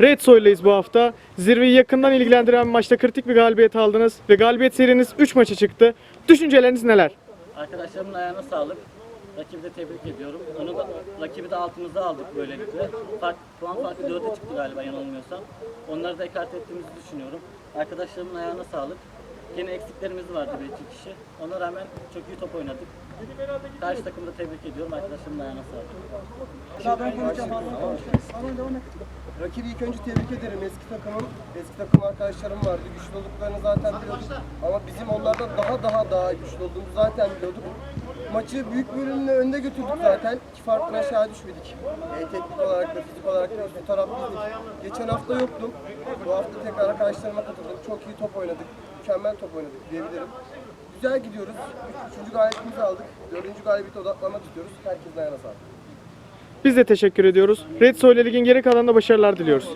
Red Soil'leyiz bu hafta. Zirveyi yakından ilgilendiren maçta kritik bir galibiyet aldınız ve galibiyet seriniz 3 maça çıktı. Düşünceleriniz neler? Arkadaşlarımın ayağına sağlık. Rakibi de tebrik ediyorum. Onu da, rakibi de altımıza aldık böylelikle. Fark, puan farkı 4'e çıktı galiba yanılmıyorsam. Onları da ekart ettiğimizi düşünüyorum. Arkadaşlarımın ayağına sağlık. Yine eksiklerimiz vardı bir iki kişi. Ona rağmen çok iyi top oynadık. Karşı takımı da tebrik ediyorum. Arkadaşlarımın ayağına sağlık. Rakibi ilk önce tebrik ederim. Eski takımım, eski takım arkadaşlarım vardı. Güçlü olduklarını zaten biliyorduk. Ama bizim onlardan daha daha daha güçlü olduğumuzu zaten biliyorduk. Maçı büyük bölümle önde götürdük zaten. İki farklı aşağı düşmedik. E, teknik olarak da fizik olarak da üstü taraf bizdik. Geçen hafta yoktum. Bu hafta tekrar arkadaşlarıma katıldım. Çok iyi top oynadık. Mükemmel top oynadık diyebilirim. Güzel gidiyoruz. Üç, üçüncü galibiyetimizi aldık. Dördüncü galibiyete odaklanmak istiyoruz. Herkesin ayağına sağlık. Biz de teşekkür ediyoruz. Red Soil'le ligin geri kalanında başarılar diliyoruz.